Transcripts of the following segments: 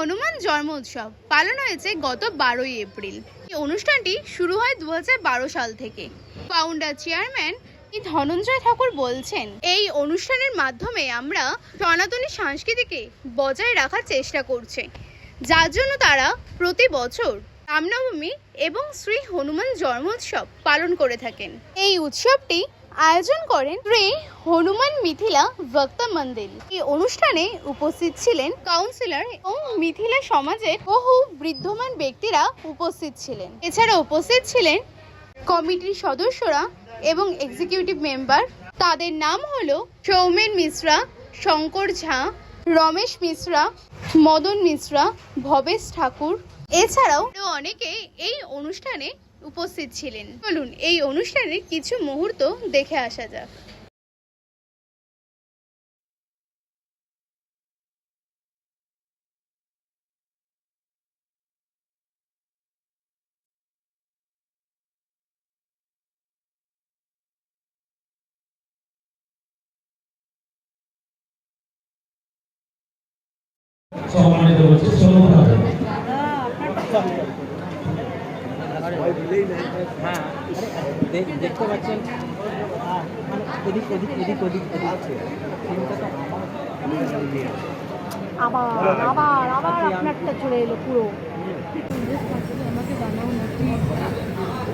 হনুমান জন্ম উৎসব পালন হয়েছে গত বারোই এপ্রিল। এই অনুষ্ঠানটি শুরু হয় দুহাজার বারো সাল থেকে। ফাউন্ডার চেয়ারম্যান ধনঞ্জয় ঠাকুর বলছেন, এই অনুষ্ঠানের মাধ্যমে আমরা সনাতনী সংস্কৃতিকে বজায় রাখার চেষ্টা করছে। যার জন্য তারা প্রতি বছর রামনবমী এবং শ্রী হনুমান জন্মোৎসব পালন করে থাকেন। এই উৎসবটি আয়োজন করেন শ্রী হনুমান মিথিলা ভক্ত মন্দির। এই অনুষ্ঠানে উপস্থিত ছিলেন কাউন্সিলর ও মিথিলা সমাজের বহু বৃদ্ধমান ব্যক্তিরা উপস্থিত ছিলেন। এছাড়া উপস্থিত ছিলেন কমিটির সদস্যরা এবং এক্সিকিউটিভ মেম্বার তাদের নাম হলো সৌমেন মিশ্রা, শঙ্কর ঝা, রমেশ মিশ্রা, মদন মিশ্রা, ভবেশ ঠাকুর। এছাড়াও অনেকে এই অনুষ্ঠানে উপস্থিত ছিলেন। চলুন এই অনুষ্ঠানের কিছু মুহূর্ত দেখে আসা যাক। সম্মানিত হচ্ছে সোমভাবে হ্যাঁ দেখতে পাচ্ছেন? মানে এদিক এদিক এদিক ওদিক এদিক। আছে আবার আবার। আবার আপনারটা চলে এলো পুরো।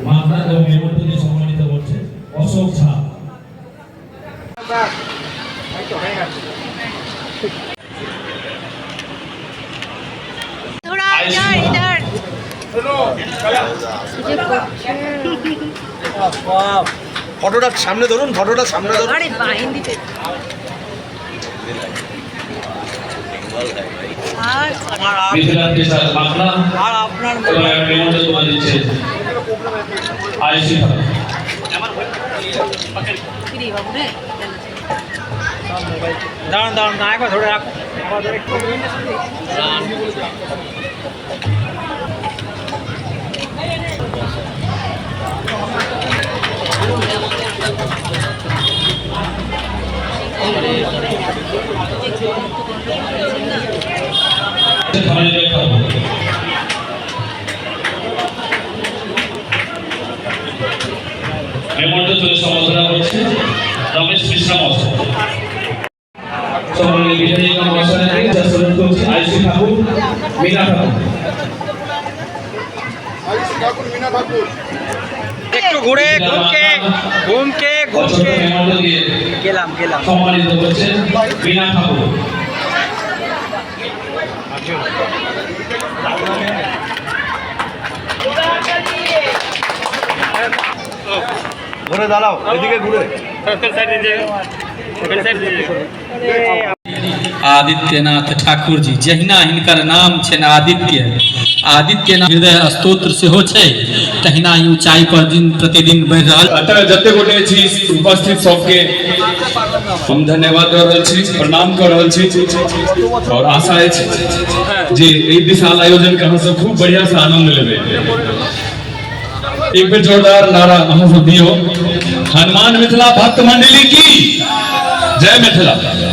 মাতা এবং ফটোটা সামনে ধরুন ফটোটা সামনে ধরুন। আর আপনার আইসি বাবু রে? দাঁড়ান দাঁড়ান, না, একবার ধরে রাখো। আবার ধরে একটু ধরে রেখে এর মধ্যে চলে সমালোচনা করছে রমেশ মিশ্রা সম্মানিত বিজয়ী মশাই যা স্মরণ করছে আইসি ঠাকুর মীনা ঠাকুর। একটু ঘুরে ঘুমকে ঘুমকে ঘুমকে। দিয়ে গেলাম গেলাম। সম্মানিত করছে মীনা ঠাকুর। ঘুরে দাঁড়াও এদিকে ঘুরে। आदित्यनाथ ठाकुर जी जहिना हिनकर नाम छनि आदित्य। आदित्यनाथ हृदय स्तोत्र सेहो छै, तहिना ही ऊंचाई पर दिन प्रतिदिन बढ़ि रहल। अतः जते गोटे छी, उपस्थित सबके हम धन्यवाद दऽ रहल छी, प्रणाम कऽ रहल छी। और आशा अछि जे एहि विशाल आयोजन के अहाँ खूब बढ़िया से आनंद लेबै। एक बेर जोरदार नारा अहाँ सब दियौ। हनुमान मिथिला भक्त मंडली की? जय मिथिला।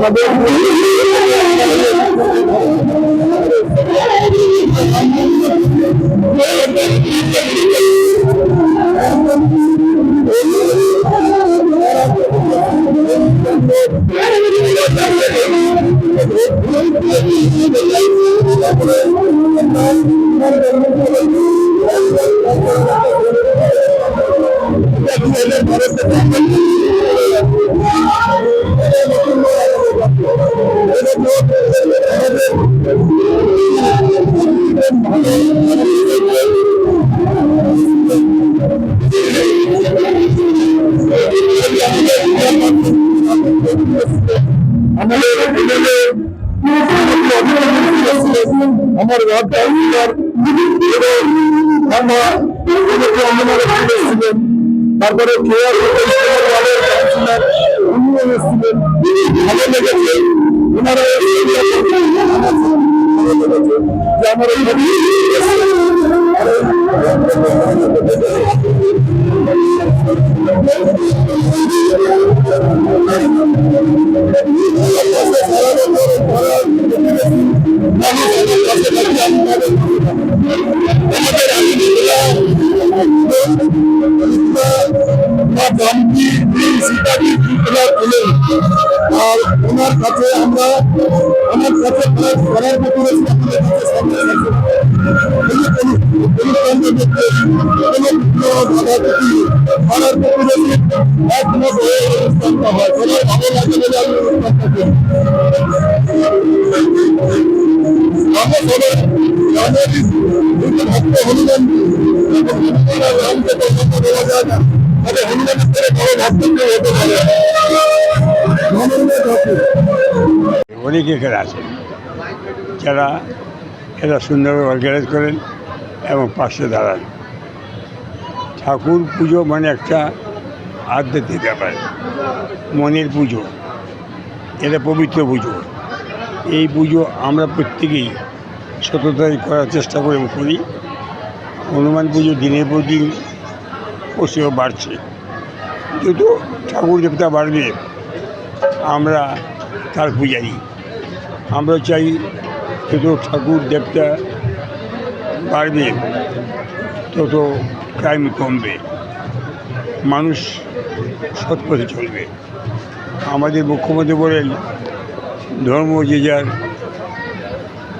আমাদের আমরা তারপরে ভালো লেগেছে ওনারা আর ওনার কাছে আমরা, আমার কাছে। কোনো কোনো- কোনো কোনো ভাগাভাগি করার মতো রয়েছে ভক্ত হনুমান রামকে তো যায় না। তবে হনুমানের থেকে বড় ভক্ত হতে পারে অনেক এখানে আছেন? যারা এরা সুন্দরভাবে অর্গানাইজ করেন এবং পাশে দাঁড়ান। ঠাকুর পুজো মানে একটা আধ্যাত্মিক ব্যাপার, মনের পুজো। এটা পবিত্র পুজো। এই পুজো আমরা প্রত্যেকেই সততায় করার চেষ্টা করে করি। হনুমান পুজো দিনের পর দিন বাড়ছে। যত ঠাকুর দেবতা বাড়বে আমরা তার পূজারি। আমরা চাই যত ঠাকুর, দেবতা বাড়বে, তত ক্রাইম কমবে। মানুষ সৎপথে চলবে। আমাদের মুখ্যমন্ত্রী বলেন, ধর্ম যে যার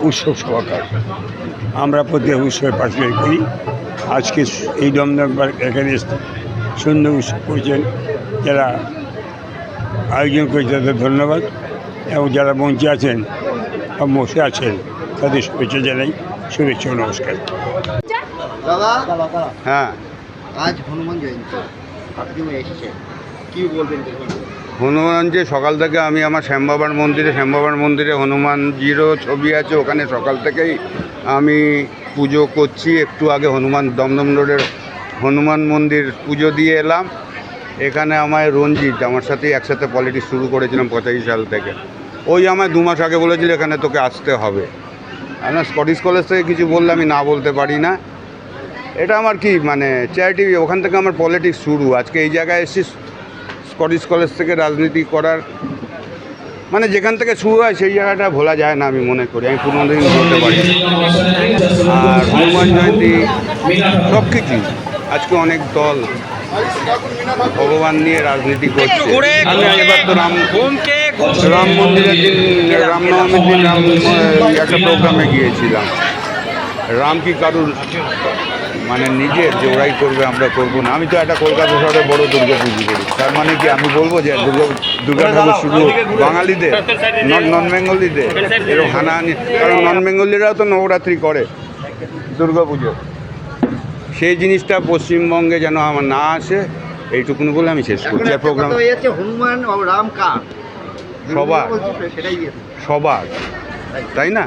উৎসব সহকার আমরা প্রত্যেক উৎসবে পার্টিসিপেট করি। আজকে এই দমদম এখানে সুন্দর উৎসব করেছেন যারা আয়োজন করেছে তাদের ধন্যবাদ। এবং যারা মঞ্চে আছেন বা বসে আছেন তাদের শুভেচ্ছা জানাই। শুভেচ্ছা নমস্কার। দাদা? হ্যাঁ। আজ হনুমান জয়ন্তী। আপনিও এসেছেন। কি বলবেন দেখুন। হনুমানজি সকাল থেকে আমি আমার শ্যামবাবার মন্দিরে শ্যামবাবার মন্দিরে হনুমানজিরও ছবি আছে ওখানে সকাল থেকেই আমি পুজো করছি। একটু আগে হনুমান দমদম রোডের হনুমান মন্দির পুজো দিয়ে এলাম। এখানে আমায় রঞ্জিত, আমার সাথে একসাথে পলিটিক্স শুরু করেছিলাম পঁচাশি সাল থেকে। ওই আমায় দু মাস আগে বলেছিল এখানে তোকে আসতে হবে। আমরা স্কটিশ কলেজ থেকে কিছু বললে আমি না বলতে পারি না। এটা আমার কি মানে চ্যারিটি ওখান থেকে আমার পলিটিক্স শুরু। আজকে এই জায়গায় এসেছি স্কটিশ কলেজ থেকে রাজনীতি করার। মানে যেখান থেকে শুরু হয় সেই জায়গাটা ভোলা যায় না আমি মনে করি। আমি পুরনো দিন বলতে পারি আর হনুমান জয়ন্তী সব কিছু আজকে অনেক দল ভগবান নিয়ে রাজনীতি করছে। আমি এবার তো রাম রাম মন্দিরের দিন রামনবমীর দিন রাম একটা প্রোগ্রামে গিয়েছিলাম। রাম কি কারুর মানে নিজের যে ওরাই করবে আমরা করব না। আমি তো একটা কলকাতা শহরে বড় দুর্গা পুজো করি। তার মানে কি আমি বলব যে দুর্গা দুর্গা ঠাকুর শুধু বাঙালিদের নন নন বেঙ্গলিদের এরকম হানাহানি কারণ নন বেঙ্গলিরাও তো নবরাত্রি করে দুর্গা পুজো। সেই জিনিসটা পশ্চিমবঙ্গে যেন আমার না আসে এইটুকুনি বলে আমি শেষ করছি। আর প্রোগ্রাম হনুমান রাম কার? সবার। সবার। তাই না?